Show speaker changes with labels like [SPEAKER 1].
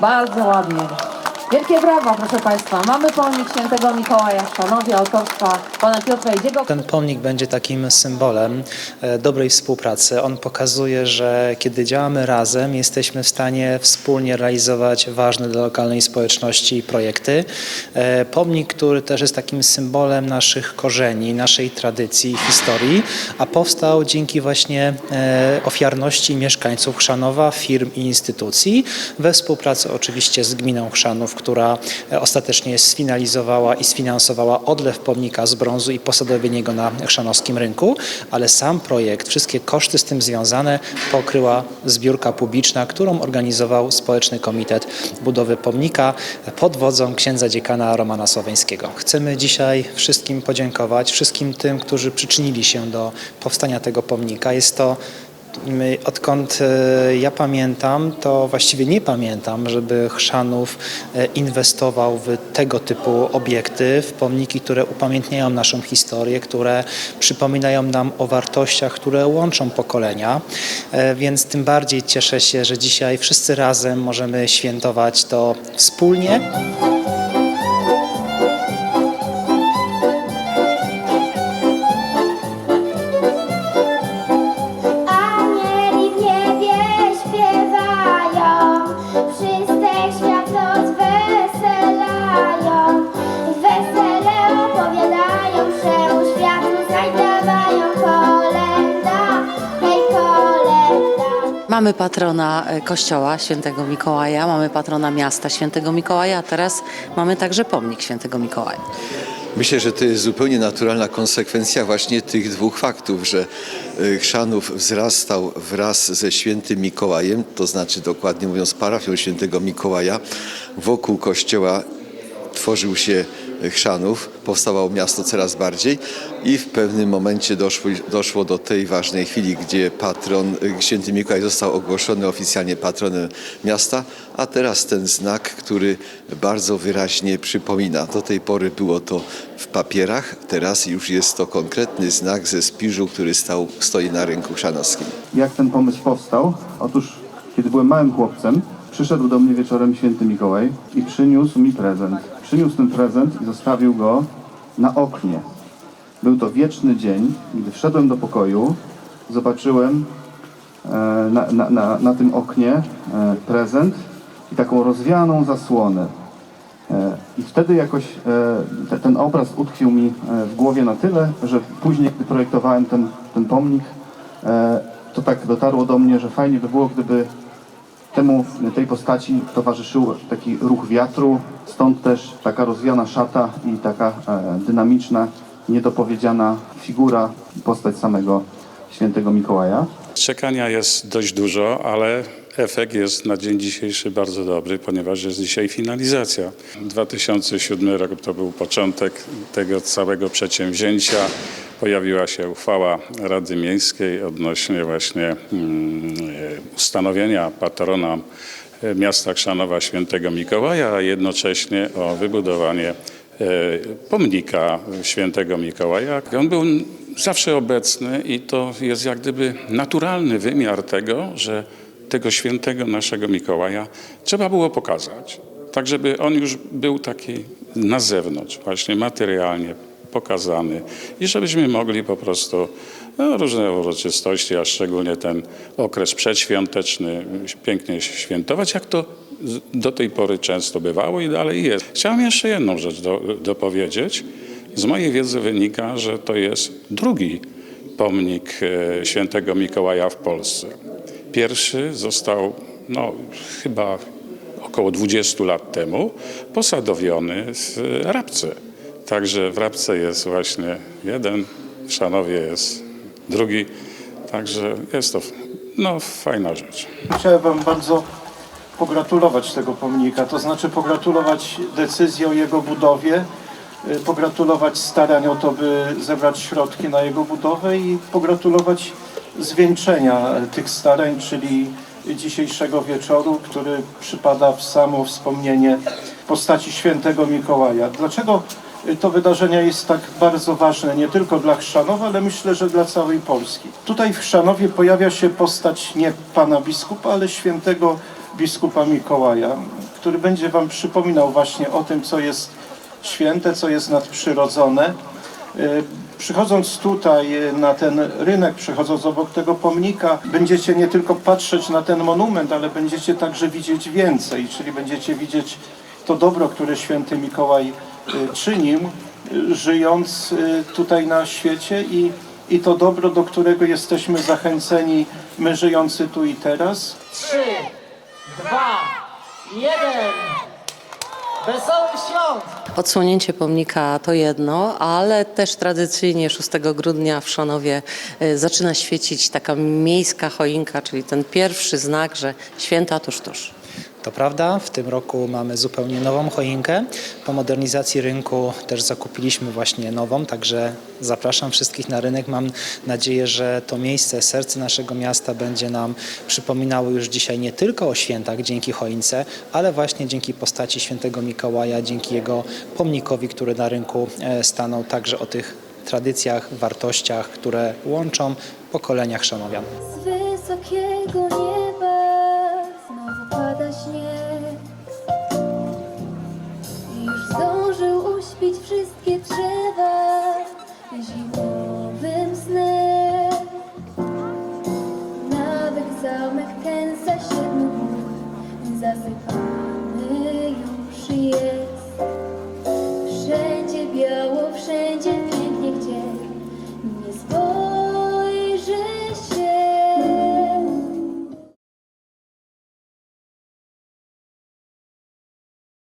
[SPEAKER 1] Bardzo ładnie. Wielkie brawa, proszę Państwa. Mamy pomnik świętego Mikołaja w Szanowie, autorstwa pana Piotra Idziego.
[SPEAKER 2] Ten pomnik będzie takim symbolem e, dobrej współpracy. On pokazuje, że kiedy działamy razem, jesteśmy w stanie wspólnie realizować ważne dla lokalnej społeczności projekty. E, Pomnik, który też jest takim symbolem naszych korzeni, naszej tradycji i historii, a powstał dzięki właśnie e, ofiarności mieszkańców Chrzanowa, firm i instytucji, we współpracy oczywiście z gminą Chrzanów, która e, ostatecznie sfinalizowała i sfinansowała odlew pomnika z brązu i posadowienie go na chrzanowskim rynku, ale sam projekt, wszystkie koszty z tym związane pokryła zbiórka publiczna, którą organizował Społeczny Komitet Budowy Pomnika pod wodzą księdza dziekana Romana Słoweńskiego. Chcemy dzisiaj wszystkim podziękować, wszystkim tym, którzy przyczynili się do powstania tego pomnika. Jest to odkąd e, ja pamiętam, to właściwie nie pamiętam, żeby Chrzanów e, inwestował w tego typu obiekty, w pomniki, które upamiętniają naszą historię, które przypominają nam o wartościach, które łączą pokolenia. E, Więc tym bardziej cieszę się, że dzisiaj wszyscy razem możemy świętować to wspólnie.
[SPEAKER 3] Mamy patrona e, kościoła świętego Mikołaja, mamy patrona miasta świętego Mikołaja, a teraz mamy także pomnik świętego Mikołaja.
[SPEAKER 4] Myślę, że to jest zupełnie naturalna konsekwencja właśnie tych dwóch faktów, że y, Chrzanów wzrastał wraz ze świętym Mikołajem, to znaczy dokładnie mówiąc parafią świętego Mikołaja. Wokół kościoła tworzył się Chrzanów, powstawało miasto coraz bardziej i w pewnym momencie doszło, doszło do tej ważnej chwili, gdzie patron, y, święty Mikołaj został ogłoszony oficjalnie patronem miasta, a teraz ten znak, który bardzo wyraźnie przypomina. Do tej pory było to w papierach, teraz już jest to konkretny znak ze spiżu, który stał, stoi na rynku chrzanowskim.
[SPEAKER 5] jak ten pomysł powstał? Otóż, kiedy byłem małym chłopcem, przyszedł do mnie wieczorem święty Mikołaj i przyniósł mi prezent. Przyniósł ten prezent i zostawił go na oknie. Był to wieczny dzień. Gdy wszedłem do pokoju, zobaczyłem e, na, na, na, na tym oknie e, prezent i taką rozwianą zasłonę. E, I wtedy jakoś te, ten obraz utkwił mi w głowie na tyle, że później, gdy projektowałem ten, ten pomnik, to tak dotarło do mnie, że fajnie by było, gdyby temu, tej postaci towarzyszył taki ruch wiatru, stąd też taka rozwiana szata i taka e, dynamiczna, niedopowiedziana figura, postać samego świętego Mikołaja.
[SPEAKER 6] Czekania jest dość dużo, ale efekt jest na dzień dzisiejszy bardzo dobry, ponieważ jest dzisiaj finalizacja. 2007 rok to był początek tego całego przedsięwzięcia. Pojawiła się uchwała Rady Miejskiej odnośnie właśnie mm, e, ustanowienia patrona e, miasta Chrzanowa Świętego Mikołaja, a jednocześnie o wybudowanie e, pomnika świętego Mikołaja. On był zawsze obecny i to jest jak gdyby naturalny wymiar tego, że tego świętego naszego Mikołaja trzeba było pokazać. Tak, żeby on już był taki na zewnątrz, właśnie materialnie pokazany i żebyśmy mogli po prostu no, różne uroczystości, a szczególnie ten okres przedświąteczny pięknie świętować, jak to do tej pory często bywało i dalej jest. Chciałem jeszcze jedną rzecz do, dopowiedzieć. Z mojej wiedzy wynika, że to jest drugi pomnik e, świętego Mikołaja w Polsce. Pierwszy został no, chyba około 20 lat temu posadowiony w Rabce. Także w Rabce jest właśnie jeden, w Szanowie jest drugi. Także jest to no, fajna rzecz.
[SPEAKER 7] Chciałem Wam bardzo pogratulować tego pomnika, to znaczy pogratulować decyzji o jego budowie, y, pogratulować starań o to, by zebrać środki na jego budowę i pogratulować zwieńczenia tych starań, czyli dzisiejszego wieczoru, który przypada w samo wspomnienie postaci świętego Mikołaja. Dlaczego to wydarzenie jest tak bardzo ważne nie tylko dla Chrzanowa, ale myślę, że dla całej Polski. Tutaj w Chrzanowie pojawia się postać nie pana biskupa, ale świętego biskupa Mikołaja. który będzie Wam przypominał właśnie o tym, co jest święte, co jest nadprzyrodzone. Y, Przychodząc tutaj na ten rynek, przychodząc obok tego pomnika, będziecie nie tylko patrzeć na ten monument, ale będziecie także widzieć więcej, czyli będziecie widzieć to dobro, które święty Mikołaj czynił, y, żyjąc y, tutaj na świecie i, i to dobro, do którego jesteśmy zachęceni my żyjący tu i teraz.
[SPEAKER 8] Trzy, dwa, jeden. Wesołych świąt!
[SPEAKER 3] Odsłonięcie pomnika to jedno, ale też tradycyjnie 6 grudnia w Szanowie e, zaczyna świecić taka miejska choinka, czyli ten pierwszy znak, że święta tuż, tuż.
[SPEAKER 2] To prawda, w tym roku mamy zupełnie nową choinkę. Po modernizacji rynku też zakupiliśmy właśnie nową, także zapraszam wszystkich na rynek. Mam nadzieję, że to miejsce, serce naszego miasta będzie nam przypominało już dzisiaj nie tylko o świętach dzięki choince, ale właśnie dzięki postaci świętego Mikołaja, dzięki jego pomnikowi, który na rynku e, stanął, także o tych tradycjach, wartościach, które łączą pokolenia chrzanowian.
[SPEAKER 9] Z wysokiego śnieg Już zdążył uśpić wszystkie trzeba